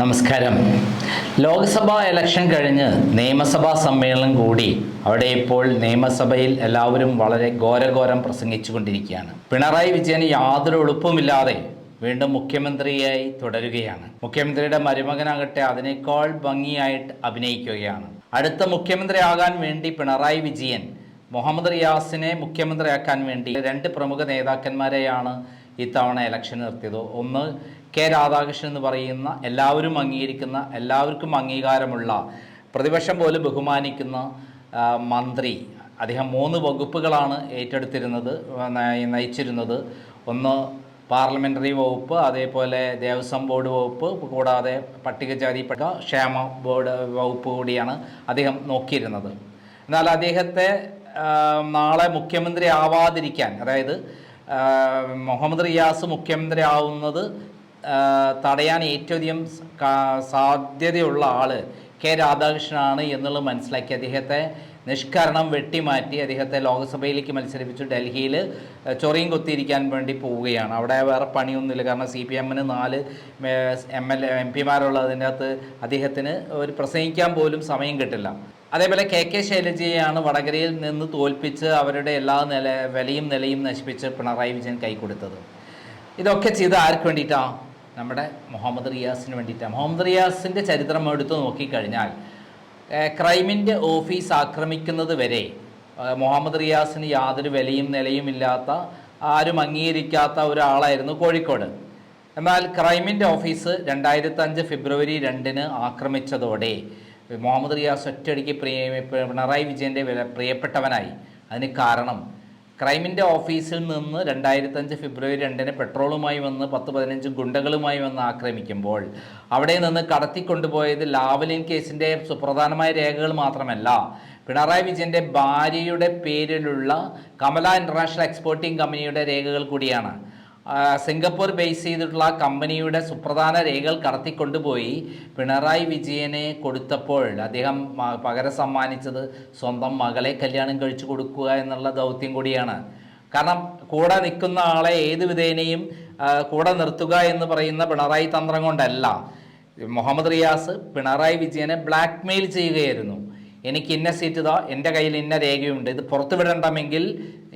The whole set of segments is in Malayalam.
നമസ്കാരം. ലോക്സഭാ ഇലക്ഷൻ കഴിഞ്ഞ് നിയമസഭാ സമ്മേളനം കൂടി അവിടെ ഇപ്പോൾ നിയമസഭയിൽ എല്ലാവരും വളരെ ഘോരഘോരം പ്രസംഗിച്ചു കൊണ്ടിരിക്കുകയാണ്. പിണറായി വിജയന് യാതൊരു എളുപ്പമില്ലാതെ വീണ്ടും മുഖ്യമന്ത്രിയായി തുടരുകയാണ്. മുഖ്യമന്ത്രിയുടെ മരുമകനാകട്ടെ അതിനേക്കാൾ ഭംഗിയായിട്ട് അഭിനയിക്കുകയാണ്. അടുത്ത മുഖ്യമന്ത്രിയാകാൻ വേണ്ടി പിണറായി വിജയൻ മുഹമ്മദ് റിയാസിനെ മുഖ്യമന്ത്രിയാക്കാൻ വേണ്ടി രണ്ട് പ്രമുഖ നേതാക്കന്മാരെയാണ് ഇത്തവണ ഇലക്ഷൻ നിർത്തിയത്. ഒന്ന് കെ രാധാകൃഷ്ണൻ എന്ന് പറയുന്ന എല്ലാവരും അംഗീകരിക്കുന്ന എല്ലാവർക്കും അംഗീകാരമുള്ള പ്രതിപക്ഷം പോലും ബഹുമാനിക്കുന്ന മന്ത്രി. അദ്ദേഹം മൂന്ന് വകുപ്പുകളാണ് ഏറ്റെടുത്തിരുന്നത് നയിച്ചിരുന്നത്. ഒന്ന് പാർലമെന്ററി വകുപ്പ് അതേപോലെ ദേവസ്വം ബോർഡ് വകുപ്പ് കൂടാതെ പട്ടികജാതി പട്ടിക ക്ഷേമ ബോർഡ് വകുപ്പ് കൂടിയാണ് അദ്ദേഹം നോക്കിയിരുന്നത്. എന്നാൽ അദ്ദേഹത്തെ നാളെ മുഖ്യമന്ത്രി ആവാതിരിക്കാൻ അതായത് മുഹമ്മദ് റിയാസ് മുഖ്യമന്ത്രിയാവുന്നത് തടയാൻ ഏറ്റവും അധികം സാധ്യതയുള്ള ആൾ കെ രാധാകൃഷ്ണനാണ് എന്നുള്ളത് മനസ്സിലാക്കി. അദ്ദേഹത്തെ നിഷ്കരണം വെട്ടിമാറ്റി അദ്ദേഹത്തെ ലോക്സഭയിലേക്ക് മത്സരിപ്പിച്ചു. ഡൽഹിയിൽ ചൊറിയും കൊത്തിയിരിക്കാൻ വേണ്ടി പോവുകയാണ്. അവിടെ വേറെ പണിയൊന്നുമില്ല. കാരണം സി പി എമ്മിന് നാല് എം എൽ എം പിമാരുള്ളതിന്റെ അകത്ത് അദ്ദേഹത്തിന് ഒരു പ്രസംഗിക്കാൻ പോലും സമയം കിട്ടില്ല. അതേപോലെ കെ കെ ശൈലജയെയാണ് വടകരയിൽ നിന്ന് തോൽപ്പിച്ച് അവരുടെ എല്ലാ നില വിലയും നിലയും നശിപ്പിച്ച് പിണറായി വിജയൻ കൈക്കൊടുത്തത്. ഇതൊക്കെ ചെയ്ത് ആർക്ക് വേണ്ടിയിട്ടാണ് നമ്മുടെ മുഹമ്മദ് റിയാസിന് വേണ്ടിയിട്ടാണ് മുഹമ്മദ് റിയാസിന്റെ ചരിത്രം എടുത്ത് നോക്കിക്കഴിഞ്ഞാൽ ക്രൈമിന്റെ ഓഫീസ് ആക്രമിക്കുന്നത് വരെ മുഹമ്മദ് റിയാസിന് യാതൊരു വിലയും നിലയും ഇല്ലാത്ത ആരും അംഗീകരിക്കാത്ത ഒരാളായിരുന്നു കോഴിക്കോട്. എന്നാൽ ക്രൈമിന്റെ ഓഫീസ് രണ്ടായിരത്തി അഞ്ച് ഫെബ്രുവരി രണ്ടിന് ആക്രമിച്ചതോടെ മുഹമ്മദ് റിയാസ് ഒറ്റയടിക്ക് പ്രിയ പിണറായി വിജയന്റെ പ്രിയപ്പെട്ടവനായി. അതിന് കാരണം ക്രൈമിന്റെ ഓഫീസിൽ നിന്ന് രണ്ടായിരത്തഞ്ച് ഫെബ്രുവരി രണ്ടിന് പെട്രോളുമായി വന്ന് പത്ത് പതിനഞ്ച് ഗുണ്ടകളുമായി വന്ന് ആക്രമിക്കുമ്പോൾ അവിടെ നിന്ന് കടത്തിക്കൊണ്ടുപോയത് ലാവലിൻ കേസിന്റെ സുപ്രധാനമായ രേഖകൾ മാത്രമല്ല പിണറായി വിജയന്റെ ഭാര്യയുടെ പേരിലുള്ള കമല ഇന്റർനാഷണൽ എക്സ്പോർട്ടിംഗ് കമ്പനിയുടെ രേഖകൾ കൂടിയാണ്. സിംഗപ്പൂർ ബേസ് ചെയ്തിട്ടുള്ള കമ്പനിയുടെ സുപ്രധാന രേഖകൾ കടത്തിക്കൊണ്ടുപോയി. പിണറായി വിജയനെ കൊടുത്തപ്പോൾ അദ്ദേഹം പകര സമ്മാനിച്ചത് സ്വന്തം മകളെ കല്യാണം കഴിച്ചു കൊടുക്കുക എന്നുള്ള ദൗത്യം കൂടിയാണ്. കാരണം കൂടെ നിൽക്കുന്ന ആളെ ഏത് വിധേനയും കൂടെ നിർത്തുക എന്ന് പറയുന്ന പിണറായി തന്ത്രം കൊണ്ടല്ല. മുഹമ്മദ് റിയാസ് പിണറായി വിജയനെ ബ്ലാക്ക്മെയിൽ ചെയ്യുകയായിരുന്നു. എനിക്ക് ഇന്ന സീറ്റ് ഇതാ എന്റെ കയ്യിൽ ഇന്ന രേഖയുണ്ട് ഇത് പുറത്തു വിടണമെങ്കിൽ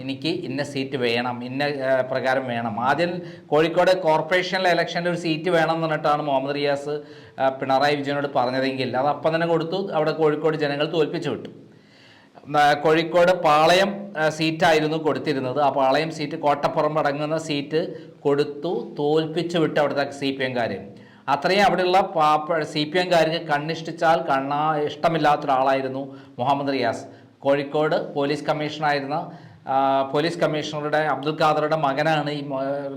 എനിക്ക് ഇന്ന സീറ്റ് വേണം ഇന്ന പ്രകാരം വേണം. ആദ്യം കോഴിക്കോട് കോർപ്പറേഷനിലെ ഇലക്ഷനിൽ ഒരു സീറ്റ് വേണം എന്ന് പറഞ്ഞിട്ടാണ് മുഹമ്മദ് റിയാസ് പിണറായി വിജയനോട് പറഞ്ഞതെങ്കിൽ അത് അപ്പം തന്നെ കൊടുത്തു അവിടെ കോഴിക്കോട് ജനങ്ങൾ തോൽപ്പിച്ചു വിട്ടു. കോഴിക്കോട് പാളയം സീറ്റായിരുന്നു കൊടുത്തിരുന്നത്. ആ പാളയം സീറ്റ് കോട്ടപ്പുറം അടങ്ങുന്ന സീറ്റ് കൊടുത്തു തോൽപ്പിച്ചു വിട്ടു അവിടുത്തെ സി പി എംകാർ അത്രയും അവിടെയുള്ള പാപ്പ സി പി എംകാർക്ക് കണ്ണിഷ്ടിച്ചാൽ കണ്ണാ ഇഷ്ടമില്ലാത്ത ഒരാളായിരുന്നു മുഹമ്മദ് റിയാസ്. കോഴിക്കോട് പോലീസ് കമ്മീഷണറായിരുന്ന പോലീസ് കമ്മീഷണറുടെ അബ്ദുൽ ഖാദറുടെ മകനാണ് ഈ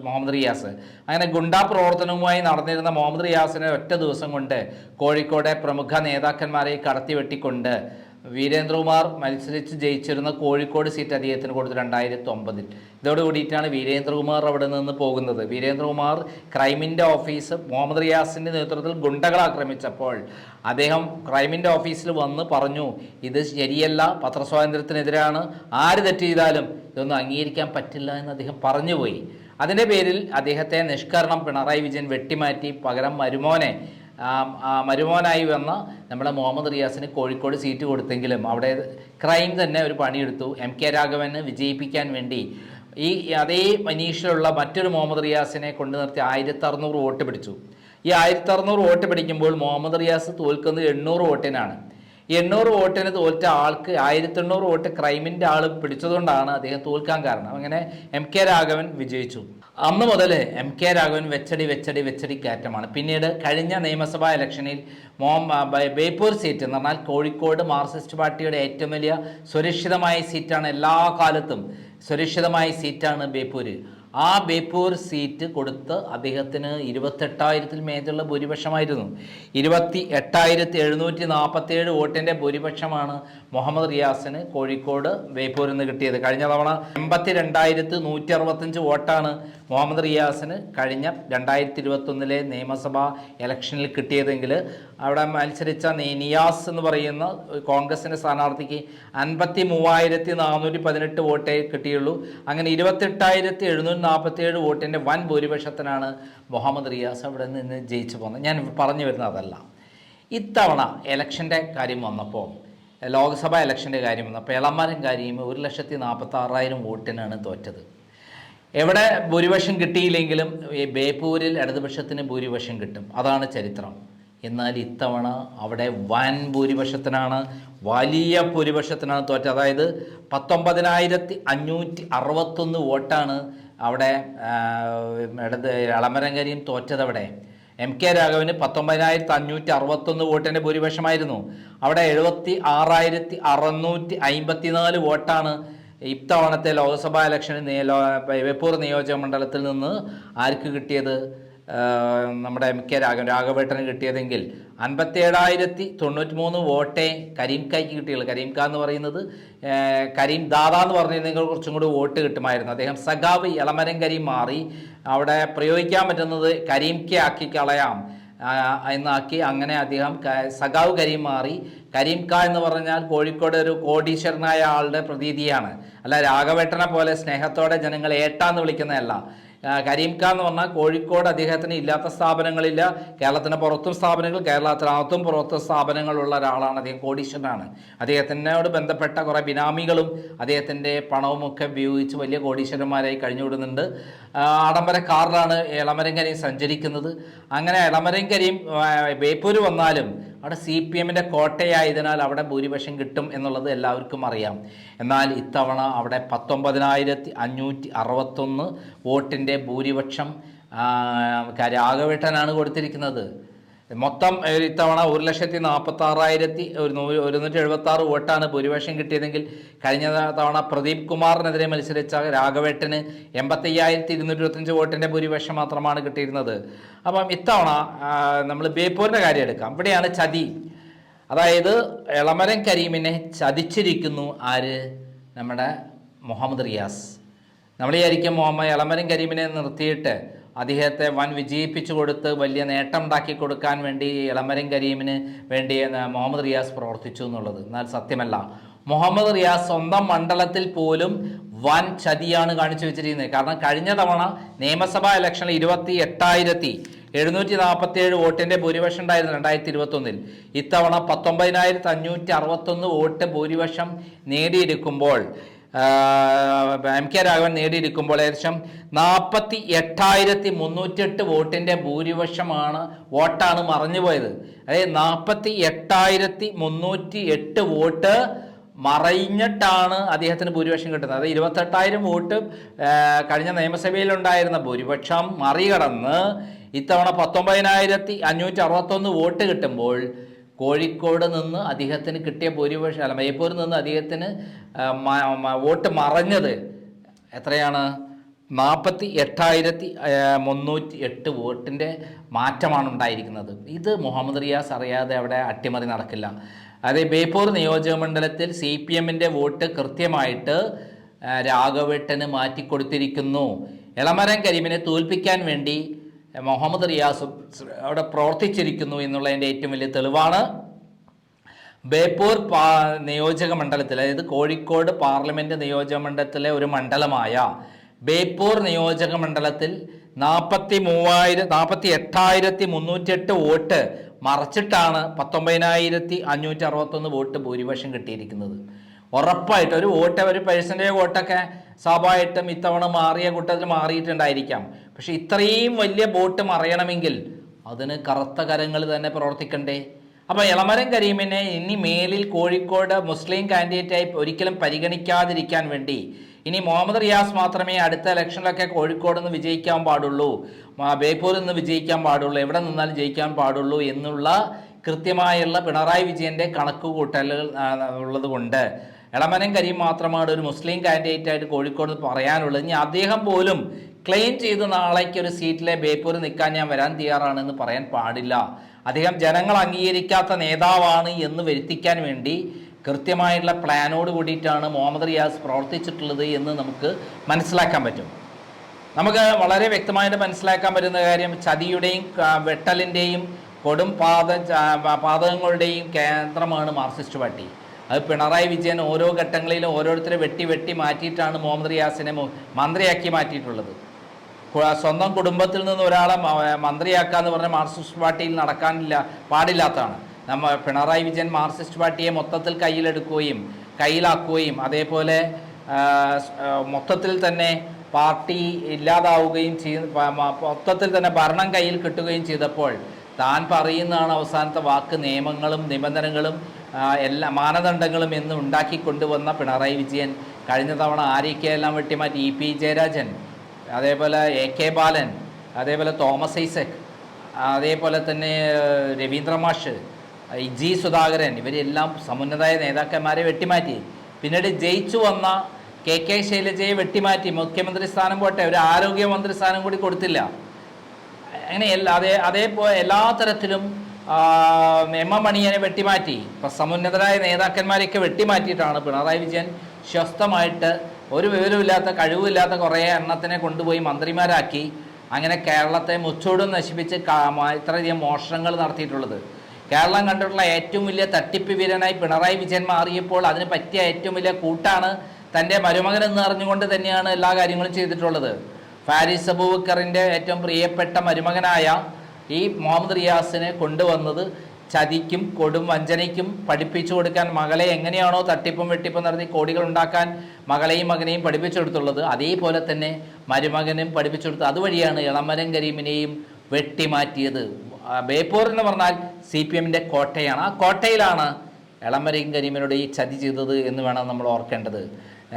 മുഹമ്മദ് റിയാസ്. അങ്ങനെ ഗുണ്ടാ പ്രവർത്തനവുമായി നടന്നിരുന്ന മുഹമ്മദ് റിയാസിനെ ഒറ്റ ദിവസം കൊണ്ട് കോഴിക്കോടെ പ്രമുഖ നേതാക്കന്മാരെ കടത്തി വെട്ടിക്കൊണ്ട് വീരേന്ദ്രകുമാർ മത്സരിച്ച് ജയിച്ചിരുന്ന കോഴിക്കോട് സീറ്റ് അദ്ദേഹത്തിന് കൊടുത്തു രണ്ടായിരത്തി ഒമ്പതിൽ ഇതോട് കൂടിയിട്ടാണ് വീരേന്ദ്രകുമാർ അവിടെ നിന്ന് പോകുന്നത്. വീരേന്ദ്രകുമാർ ക്രൈമിന്റെ ഓഫീസ് മുഹമ്മദ് റിയാസിന്റെ നേതൃത്വത്തിൽ ഗുണ്ടകൾ ആക്രമിച്ചപ്പോൾ അദ്ദേഹം ക്രൈമിന്റെ ഓഫീസിൽ വന്ന് പറഞ്ഞു ഇത് ശരിയല്ല പത്രസ്വാതന്ത്ര്യത്തിനെതിരാണ്. ആര് തെറ്റ് ചെയ്താലും ഇതൊന്നും അംഗീകരിക്കാൻ പറ്റില്ല എന്ന് അദ്ദേഹം പറഞ്ഞുപോയി അതിന്റെ പേരിൽ അദ്ദേഹത്തെ നിഷ്കരണം പിണറായി വിജയൻ വെട്ടിമാറ്റി പകരം മരുമോനെ മരുമോനായി വന്ന നമ്മുടെ മുഹമ്മദ് റിയാസിന് കോഴിക്കോട് സീറ്റ് കൊടുത്തെങ്കിലും അവിടെ ക്രൈം തന്നെ ഒരു പണിയെടുത്തു. എം കെ രാഘവന് വിജയിപ്പിക്കാൻ വേണ്ടി. ഈ അതേ മനീഷിലുള്ള മറ്റൊരു മുഹമ്മദ് റിയാസിനെ കൊണ്ടു നിർത്തി ആയിരത്തി അറുന്നൂറ് വോട്ട് പിടിച്ചു. ഈ ആയിരത്തി അറുന്നൂറ് വോട്ട് പിടിക്കുമ്പോൾ മുഹമ്മദ് റിയാസ് തോൽക്കുന്നത് എണ്ണൂറ് വോട്ടിനാണ്. എണ്ണൂറ് വോട്ടിന് തോറ്റ ആൾക്ക് ആയിരത്തി എണ്ണൂറ് വോട്ട് ക്രൈമിന്റെ ആൾ പിടിച്ചതുകൊണ്ടാണ് അദ്ദേഹം തോൽക്കാൻ കാരണം. അങ്ങനെ എം കെ രാഘവൻ വിജയിച്ചു. അന്ന് മുതൽ എം കെ രാഘവൻ വെച്ചടി വെച്ചടി വെച്ചടി കയറ്റമാണ്. പിന്നീട് കഴിഞ്ഞ നിയമസഭാ ഇലക്ഷനിൽ മോം ബേപ്പൂർ സീറ്റ് എന്ന് പറഞ്ഞാൽ കോഴിക്കോട് മാർക്സിസ്റ്റ് പാർട്ടിയുടെ ഏറ്റവും വലിയ സുരക്ഷിതമായ സീറ്റാണ് എല്ലാ കാലത്തും സുരക്ഷിതമായ സീറ്റാണ് ബേപ്പൂർ ആ ബേപ്പൂർ സീറ്റ് കൊടുത്ത് അദ്ദേഹത്തിന് ഇരുപത്തെട്ടായിരത്തിൽ മേലുള്ള ഭൂരിപക്ഷമായിരുന്നു. ഇരുപത്തി എട്ടായിരത്തി എഴുന്നൂറ്റി നാൽപ്പത്തി ഏഴ് വോട്ടിന്റെ ഭൂരിപക്ഷമാണ് മുഹമ്മദ് റിയാസിന് കോഴിക്കോട് വേപ്പൂരിൽ നിന്ന് കിട്ടിയത്. കഴിഞ്ഞ തവണ എൺപത്തി രണ്ടായിരത്തി നൂറ്റി അറുപത്തഞ്ച് വോട്ടാണ് മുഹമ്മദ് റിയാസിന് കഴിഞ്ഞ രണ്ടായിരത്തി ഇരുപത്തൊന്നിലെ നിയമസഭാ ഇലക്ഷനിൽ കിട്ടിയതെങ്കിൽ അവിടെ മത്സരിച്ച നിയാസ് എന്ന് പറയുന്ന കോൺഗ്രസിന്റെ സ്ഥാനാർത്ഥിക്ക് അൻപത്തി മൂവായിരത്തി നാനൂറ്റി പതിനെട്ട് വോട്ടേ കിട്ടിയുള്ളൂ. അങ്ങനെ ഇരുപത്തെട്ടായിരത്തി എഴുന്നൂറ്റി നാൽപ്പത്തി ഏഴ് വോട്ടിന്റെ വൻ ഭൂരിപക്ഷത്തിനാണ് മുഹമ്മദ് റിയാസ് അവിടെ നിന്ന് ജയിച്ചു പോകുന്നത്. ഞാൻ പറഞ്ഞു വരുന്നത് അതല്ല. ഇത്തവണ ഇലക്ഷന്റെ കാര്യം വന്നപ്പോൾ ലോക്സഭാ ഇലക്ഷന്റെ കാര്യം വന്നു. അപ്പോൾ എളമരം കാര്യം ഒരു ലക്ഷത്തി നാൽപ്പത്തി ആറായിരം വോട്ടിനാണ് തോറ്റത്. എവിടെ ഭൂരിപക്ഷം കിട്ടിയില്ലെങ്കിലും ഈ ബേപ്പൂരിൽ ഇടതുപക്ഷത്തിന് ഭൂരിപക്ഷം കിട്ടും. അതാണ് ചരിത്രം. എന്നാൽ ഇത്തവണ അവിടെ വൻ ഭൂരിപക്ഷത്തിനാണ് വലിയ ഭൂരിപക്ഷത്തിനാണ് തോറ്റത്. അതായത് പത്തൊമ്പതിനായിരത്തി അഞ്ഞൂറ്റി അറുപത്തൊന്ന് വോട്ടാണ് അവിടെ ഇടത് തോറ്റത് അവിടെ. എം കെ രാഘവന് പത്തൊമ്പതിനായിരത്തി അഞ്ഞൂറ്റി അറുപത്തൊന്ന് വോട്ടിന്റെ ഭൂരിപക്ഷമായിരുന്നു. അവിടെ എഴുപത്തി ആറായിരത്തി അറുന്നൂറ്റി അമ്പത്തിനാല് വോട്ടാണ് ഇത്തവണത്തെ ലോക്സഭാ ഇലക്ഷന് നിയ- ലോ- നിയോജക മണ്ഡലത്തിൽ നിന്ന് ആർക്ക് കിട്ടിയത്? നമ്മുടെ എം കെ രാഘവൻ രാഘവേട്ടന് കിട്ടിയതെങ്കിൽ അൻപത്തേഴായിരത്തി തൊണ്ണൂറ്റി മൂന്ന് വോട്ടേ കരീംകായ്ക്ക് കിട്ടിയുള്ളൂ. കരീംക എന്ന് പറയുന്നത് കരീം ദാദ എന്ന് പറഞ്ഞിരുന്നെങ്കിൽ കുറച്ചും കൂടി വോട്ട് കിട്ടുമായിരുന്നു. അദ്ദേഹം സഖാവ് ഇളമരം കരീം മാറി. അവിടെ പ്രയോഗിക്കാൻ പറ്റുന്നത് കരീം കെ ആക്കി കളയാം. എന്നാക്കി അങ്ങനെ അദ്ദേഹം സഖാവ് കരീം മാറി. കരീം ഖാ എന്ന് പറഞ്ഞാൽ കോഴിക്കോട് ഒരു കോടീശ്വരനായ ആളുടെ പ്രതീതിയാണ്. അല്ല രാഘവേട്ടനെ പോലെ സ്നേഹത്തോടെ ജനങ്ങൾ ഏട്ടാന്ന് വിളിക്കുന്നതല്ല. കരീം ഖാൻ എന്ന് പറഞ്ഞാൽ കോഴിക്കോട് അദ്ദേഹത്തിന് ഇല്ലാത്ത സ്ഥാപനങ്ങളില്ല. കേരളത്തിന് പുറത്തും സ്ഥാപനങ്ങൾ കേരളത്തിനകത്തും പുറത്തും സ്ഥാപനങ്ങളുള്ള ഒരാളാണ് അദ്ദേഹം കോടീശ്വരനാണ്. അദ്ദേഹത്തിനോട് ബന്ധപ്പെട്ട കുറേ ബിനാമികളും അദ്ദേഹത്തിന്റെ പണവുമൊക്കെ ഉപയോഗിച്ച് വലിയ കോടീശ്വരന്മാരായി കഴിഞ്ഞുവിടുന്നുണ്ട്. വിടുന്നുണ്ട് ആഡംബര കാറിലാണ് എളമരങ്കരിയും സഞ്ചരിക്കുന്നത്. അങ്ങനെ എളമരങ്കരിയും ബേപ്പൂര് വന്നാലും അവിടെ സി പി എമ്മിന്റെ കോട്ടയായതിനാൽ അവിടെ ഭൂരിപക്ഷം കിട്ടും എന്നുള്ളത് എല്ലാവർക്കും അറിയാം. എന്നാൽ ഇത്തവണ അവിടെ പത്തൊമ്പതിനായിരത്തി അഞ്ഞൂറ്റി അറുപത്തൊന്ന് വോട്ടിന്റെ ഭൂരിപക്ഷം രാഘവേട്ടനാണ് കൊടുത്തിരിക്കുന്നത്. മൊത്തം ഇത്തവണ ഒരു ലക്ഷത്തി നാൽപ്പത്തി ആറായിരത്തി ഒരു നൂറ് ഒരുന്നൂറ്റി എഴുപത്തി ആറ് വോട്ടാണ് ഭൂരിപക്ഷം കിട്ടിയതെങ്കിൽ കഴിഞ്ഞ തവണ പ്രദീപ് കുമാറിനെതിരെ മത്സരിച്ച രാഘവേട്ടന് എൺപത്തി അയ്യായിരത്തി ഇരുന്നൂറ്റി ഇരുപത്തഞ്ച് വോട്ടിന്റെ ഭൂരിപക്ഷം മാത്രമാണ് കിട്ടിയിരുന്നത്. അപ്പം ഇത്തവണ നമ്മൾ ബേപ്പൂരിന്റെ കാര്യം എടുക്കാം. ഇവിടെയാണ് ചതി. അതായത് എളമരം കരീമിനെ ചതിച്ചിരിക്കുന്നു ആര്? നമ്മുടെ മുഹമ്മദ് റിയാസ്. നമ്മൾ വിചാരിക്കും മുഹമ്മദ് എളമരം കരീമിനെ നിർത്തിയിട്ട് അദ്ദേഹത്തെ വൻ വിജയിപ്പിച്ചു കൊടുത്ത് വലിയ നേട്ടം ഉണ്ടാക്കി കൊടുക്കാൻ വേണ്ടി ഇളമരം കരീമിന് വേണ്ടി മുഹമ്മദ് റിയാസ് പ്രവർത്തിച്ചു എന്നുള്ളത്. എന്നാൽ സത്യമല്ല മുഹമ്മദ് റിയാസ് സ്വന്തം മണ്ഡലത്തിൽ പോലും വൻ ചതിയാണ് കാണിച്ചു വെച്ചിരിക്കുന്നത്. കാരണം കഴിഞ്ഞ തവണ നിയമസഭാ ഇലക്ഷനിൽ ഇരുപത്തി എട്ടായിരത്തി എഴുന്നൂറ്റി നാൽപ്പത്തി ഏഴ് വോട്ടിന്റെ ഭൂരിപക്ഷം ഉണ്ടായിരുന്നു രണ്ടായിരത്തി ഇരുപത്തൊന്നിൽ ഇത്തവണ പത്തൊമ്പതിനായിരത്തി അഞ്ഞൂറ്റി അറുപത്തൊന്ന് വോട്ട് ഭൂരിപക്ഷം നേടിയെടുക്കുമ്പോൾ ആ, എം കെ രാഘവൻ നേടിയിരിക്കുമ്പോൾ ഏകദേശം നാൽപ്പത്തി എട്ടായിരത്തി മുന്നൂറ്റെട്ട് വോട്ടിന്റെ ഭൂരിപക്ഷമാണ് വോട്ടാണ് മറഞ്ഞുപോയത് അതായത് നാൽപ്പത്തി എട്ടായിരത്തി മുന്നൂറ്റി എട്ട് വോട്ട് മറഞ്ഞിട്ടാണ് അദ്ദേഹത്തിന് ഭൂരിപക്ഷം കിട്ടുന്നത്. അതായത് ഇരുപത്തെട്ടായിരം വോട്ട് കഴിഞ്ഞ നിയമസഭയിലുണ്ടായിരുന്ന ഭൂരിപക്ഷം മറികടന്ന് ഇത്തവണ പത്തൊമ്പതിനായിരത്തി അഞ്ഞൂറ്റി അറുപത്തൊന്ന് വോട്ട് കിട്ടുമ്പോൾ കോഴിക്കോട് നിന്ന് അദ്ദേഹത്തിന് കിട്ടിയ ഭൂരിപക്ഷം അല്ല മയപ്പൂരിൽ നിന്ന് അദ്ദേഹത്തിന് വോട്ട് മറഞ്ഞത് എത്രയാണ്? നാൽപ്പത്തി എട്ടായിരത്തി മുന്നൂറ്റി എട്ട് വോട്ടിന്റെ മാറ്റമാണ് ഉണ്ടായിരിക്കുന്നത്. ഇത് മുഹമ്മദ് റിയാസ് അറിയാതെ അവിടെ അട്ടിമറി നടക്കില്ല. അതെ ബേപ്പൂർ നിയോജക മണ്ഡലത്തിൽ സി പി എമ്മിന്റെ വോട്ട് കൃത്യമായിട്ട് രാഘവേട്ടന് മാറ്റിക്കൊടുത്തിരിക്കുന്നു. എളമരം കരീമിനെ തോൽപ്പിക്കാൻ വേണ്ടി മുഹമ്മദ് റിയാസും അവിടെ പ്രവർത്തിച്ചിരിക്കുന്നു എന്നുള്ളതിന്റെ ഏറ്റവും വലിയ തെളിവാണ്. ബേപ്പൂർ പാ നിയോജക മണ്ഡലത്തിൽ അതായത് കോഴിക്കോട് പാർലമെന്റ് നിയോജക മണ്ഡലത്തിലെ ഒരു മണ്ഡലമായ ബേപ്പൂർ നിയോജക മണ്ഡലത്തിൽ നാൽപ്പത്തി മൂവായിരം നാൽപ്പത്തി എട്ടായിരത്തി മുന്നൂറ്റെട്ട് വോട്ട് മറച്ചിട്ടാണ് പത്തൊമ്പതിനായിരത്തി അഞ്ഞൂറ്റി അറുപത്തൊന്ന് വോട്ട് ഭൂരിപക്ഷം കിട്ടിയിരിക്കുന്നത്. ഉറപ്പായിട്ട് ഒരു വോട്ട് ഒരു പേഴ്സന്റെ വോട്ടൊക്കെ സ്വാഭാവികമായിട്ടും ഇത്തവണ മാറിയ കൂട്ടത്തിൽ മാറിയിട്ടുണ്ടായിരിക്കാം. പക്ഷെ ഇത്രയും വലിയ ബോട്ട് മറിയണമെങ്കിൽ അതിന് കറുത്ത കരങ്ങൾ തന്നെ പ്രവർത്തിക്കണ്ടേ? അപ്പോൾ ഇളമരം കരീമിനെ ഇനി മേലിൽ കോഴിക്കോട് മുസ്ലിം കാൻഡിഡേറ്റായി ഒരിക്കലും പരിഗണിക്കാതിരിക്കാൻ വേണ്ടി ഇനി മുഹമ്മദ് റിയാസ് മാത്രമേ അടുത്ത ഇലക്ഷനിലൊക്കെ കോഴിക്കോട് നിന്ന് വിജയിക്കാൻ പാടുള്ളൂ ബേപ്പൂരിൽ നിന്ന് വിജയിക്കാൻ പാടുള്ളൂ എവിടെ നിന്നാലും ജയിക്കാൻ പാടുള്ളൂ എന്നുള്ള കൃത്യമായുള്ള പിണറായി വിജയന്റെ കണക്ക് കൂട്ടലുകൾ ഉള്ളത് കൊണ്ട് ഇളമനം കരീം മാത്രമാണ് ഒരു മുസ്ലിം കാൻഡിഡേറ്റ് ആയിട്ട് കോഴിക്കോട് പറയാനുള്ളത്. ഇനി അദ്ദേഹം പോലും ക്ലെയിം ചെയ്ത് നാളേക്ക് ഒരു സീറ്റിലെ ബേപ്പൂർ നിൽക്കാൻ ഞാൻ വരാൻ തയ്യാറാണെന്ന് പറയാൻ പാടില്ല. അദ്ദേഹം ജനങ്ങൾ അംഗീകരിക്കാത്ത നേതാവാണ് എന്ന് വരുത്തിക്കാൻ വേണ്ടി കൃത്യമായിട്ടുള്ള പ്ലാനോട് കൂടിയിട്ടാണ് മുഹമ്മദ് റിയാസ് പ്രവർത്തിച്ചിട്ടുള്ളത് എന്ന് നമുക്ക് മനസ്സിലാക്കാൻ പറ്റും. നമുക്ക് വളരെ വ്യക്തമായിട്ട് മനസ്സിലാക്കാൻ പറ്റുന്ന കാര്യം ചതിയുടെയും വെട്ടലിന്റെയും കൊടും പാത പാതകങ്ങളുടെയും കേന്ദ്രമാണ് മാർക്സിസ്റ്റ് പാർട്ടി. അത് പിണറായി വിജയൻ ഓരോ ഘട്ടങ്ങളിലും ഓരോരുത്തരെ വെട്ടി വെട്ടി മാറ്റിയിട്ടാണ് മുഹമ്മദ് റിയാസിനെ മന്ത്രിയാക്കി മാറ്റിയിട്ടുള്ളത്. സ്വന്തം കുടുംബത്തിൽ നിന്ന് ഒരാളെ മന്ത്രിയാക്കാന്ന് പറഞ്ഞ മാർക്സിസ്റ്റ് പാർട്ടിയിൽ നടക്കാനില്ല പാടില്ലാത്തതാണ്. നമ്മ പിണറായി വിജയൻ മാർക്സിസ്റ്റ് പാർട്ടിയെ മൊത്തത്തിൽ കയ്യിലെടുക്കുകയും കയ്യിലാക്കുകയും അതേപോലെ മൊത്തത്തിൽ തന്നെ പാർട്ടി ഇല്ലാതാവുകയും ചെയ്ത് മൊത്തത്തിൽ തന്നെ ഭരണം കയ്യിൽ കിട്ടുകയും ചെയ്തപ്പോൾ താൻ പറയുന്നതാണ് അവസാനത്തെ വാക്ക് നിയമങ്ങളും നിബന്ധനകളും എല്ലാ മാനദണ്ഡങ്ങളും എന്ന് ഉണ്ടാക്കി കൊണ്ടുവന്ന പിണറായി വിജയൻ. കഴിഞ്ഞ തവണ ആരൊക്കെയെല്ലാം വെട്ടിമാറ്റി ഇ പി ജയരാജൻ അതേപോലെ എ കെ ബാലൻ അതേപോലെ തോമസ് ഐസക് അതേപോലെ തന്നെ രവീന്ദ്ര മാഷ് ജി സുധാകരൻ ഇവരെല്ലാം സമുന്നതായ നേതാക്കന്മാരെ വെട്ടിമാറ്റി. പിന്നീട് ജയിച്ചു വന്ന കെ കെ ശൈലജയെ വെട്ടിമാറ്റി. മുഖ്യമന്ത്രി സ്ഥാനം പോട്ടെ ഒരു ആരോഗ്യമന്ത്രി സ്ഥാനം കൂടി കൊടുത്തില്ല. അങ്ങനെ എല്ലാ അതേ അതേപോലെ എല്ലാ തരത്തിലും എം എം മണിയനെ വെട്ടിമാറ്റി. ഇപ്പം സമുന്നതരായ നേതാക്കന്മാരെയൊക്കെ വെട്ടിമാറ്റിയിട്ടാണ് പിണറായി വിജയൻ സ്വസ്ഥമായിട്ട് ഒരു വിവരമില്ലാത്ത കഴിവില്ലാത്ത കുറേ എണ്ണത്തിനെ കൊണ്ടുപോയി മന്ത്രിമാരാക്കി അങ്ങനെ കേരളത്തെ മുച്ചോടും നശിപ്പിച്ച് ഇത്രയധികം മോഷണങ്ങൾ നടത്തിയിട്ടുള്ളത്. കേരളം കണ്ടിട്ടുള്ള ഏറ്റവും വലിയ തട്ടിപ്പ് വീരനായി പിണറായി വിജയൻ മാറിയപ്പോൾ അതിന് പറ്റിയ ഏറ്റവും വലിയ കൂട്ടാണ് തന്റെ മരുമകൻ എന്ന് അറിഞ്ഞുകൊണ്ട് തന്നെയാണ് എല്ലാ കാര്യങ്ങളും ചെയ്തിട്ടുള്ളത്. ഫാരിസ് അബൂബക്കറിന്റെ ഏറ്റവും പ്രിയപ്പെട്ട മരുമകനായ ഈ മുഹമ്മദ് റിയാസിനെ കൊണ്ടുവന്നത് ചതിക്കും കൊടും വഞ്ചനയ്ക്കും പഠിപ്പിച്ചു കൊടുക്കാൻ മകളെ എങ്ങനെയാണോ തട്ടിപ്പും വെട്ടിപ്പും നടത്തി കോടികൾ ഉണ്ടാക്കാൻ മകളെയും മകനെയും പഠിപ്പിച്ചെടുത്തുള്ളത് അതേപോലെ തന്നെ മരുമകനും പഠിപ്പിച്ചെടുത്ത് അതുവഴിയാണ് ഇളമരം കരീമിനെയും വെട്ടിമാറ്റിയത്. ബേപ്പൂർ എന്ന് പറഞ്ഞാൽ സി പി എമ്മിന്റെ കോട്ടയാണ്. ആ കോട്ടയിലാണ് ഇളമരം കരീമിനോട് ഈ ചതി ചെയ്തത് എന്ന് വേണം നമ്മൾ ഓർക്കേണ്ടത്.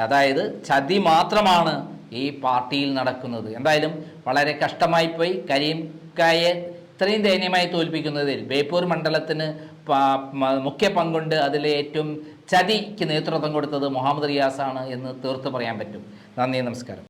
അതായത് ചതി മാത്രമാണ് ഈ പാർട്ടിയിൽ നടക്കുന്നത്. എന്തായാലും വളരെ കഷ്ടമായി പോയി കരീംക്കായെ ഇത്രയും ദയനീയമായി തോൽപ്പിക്കുന്നതിൽ ബേപ്പൂർ മണ്ഡലത്തിന് മുഖ്യ പങ്കുണ്ട്. അതിലെ ഏറ്റവും ചതിക്ക് നേതൃത്വം കൊടുത്തത് മുഹമ്മദ് റിയാസാണ് എന്ന് തീർത്ത് പറയാൻ പറ്റും. നന്ദി നമസ്കാരം.